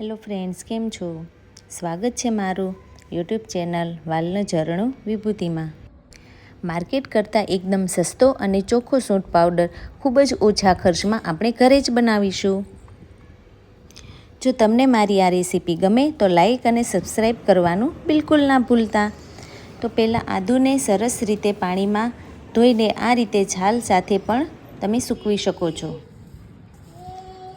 Hello friends, કેમ છો? સ્વાગત છે મારું યુટ્યુબ ચેનલ વાલનો ઝરણું વિભૂતિમાં. માર્કેટ કરતાં એકદમ સસ્તો અને ચોખ્ખો સૂંઠ પાવડર ખૂબ જ ઓછા ખર્ચમાં આપણે ઘરે જ બનાવીશું. જો તમને મારી આ રેસીપી ગમે તો લાઈક અને સબસ્ક્રાઈબ કરવાનું બિલકુલ ના ભૂલતા. તો પહેલાં આદુને સરસ રીતે પાણીમાં ધોઈને આ રીતે છાલ સાથે પણ તમે સૂકવી શકો છો.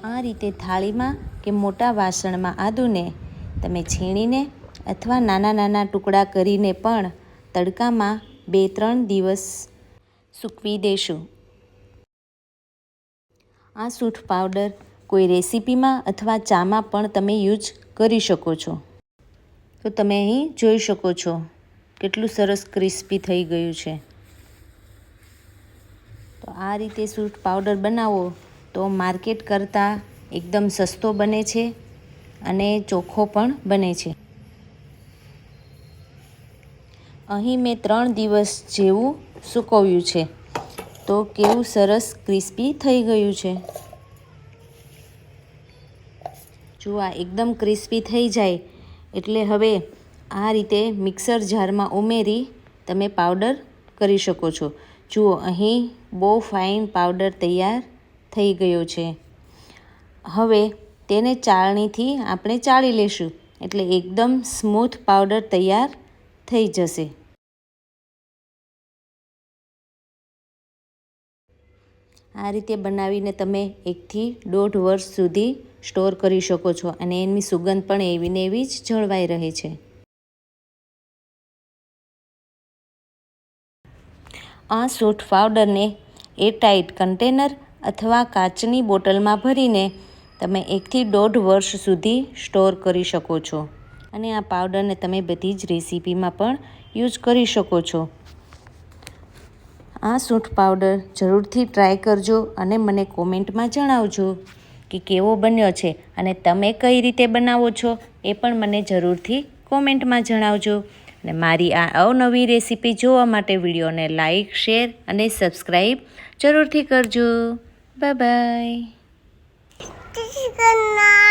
આ રીતે થાળીમાં કે મોટા વાસણમાં આદુને તમે છીણીને અથવા નાના નાના ટુકડા કરીને પણ તડકામાં બે ત્રણ દિવસ સૂકવી દેશું. આ સૂંઠ પાવડર કોઈ રેસીપીમાં અથવા ચામાં પણ તમે યુઝ કરી શકો છો. તો તમે અહીં જોઈ શકો છો કેટલું સરસ ક્રિસ્પી થઈ ગયું છે. તો આ રીતે સૂંઠ પાવડર બનાવો. તો માર્કેટ કરતાં એકદમ સસ્તો બને છે અને ચોખ્ખો પણ બને છે. અહીં મેં ત્રણ દિવસ જેવું સૂકવ્યું છે. તો કેવું સરસ ક્રિસ્પી થઈ ગયું છે. જો આ એકદમ ક્રિસ્પી થઈ જાય, એટલે હવે આ રીતે મિક્સર જારમાં ઉમેરી તમે પાવડર કરી શકો છો. જુઓ, અહીં બહુ ફાઇન પાવડર તૈયાર થઈ ગયો છે. હવે તેને ચાળણીથી આપણે ચાળી લેશું. એટલે એકદમ સ્મૂથ પાવડર તૈયાર થઈ જશે. આ રીતે બનાવીને તમે એકથી દોઢ વર્ષ સુધી સ્ટોર કરી શકો છો અને એની સુગંધ પણ એવી ને એવી જ જળવાઈ રહે છે. આ સૂટ પાવડરને એરટાઇટ કન્ટેનર અથવા કાચની બોટલમાં ભરીને તમે એકથી દોઢ વર્ષ સુધી સ્ટોર કરી શકો છો. અને આ પાવડરને તમે બધી જ રેસીપીમાં પણ યુઝ કરી શકો છો. આ સૂંઠ પાવડર જરૂરથી ટ્રાય કરજો અને મને કોમેન્ટમાં જણાવજો કે કેવો બન્યો છે અને તમે કઈ રીતે બનાવો છો એ પણ મને જરૂરથી કોમેન્ટમાં જણાવજો. અને મારી આ અવનવી રેસીપી જોવા માટે વિડીયોને લાઈક, શેર અને સબસ્ક્રાઈબ જરૂરથી કરજો. 拜拜。这是个哪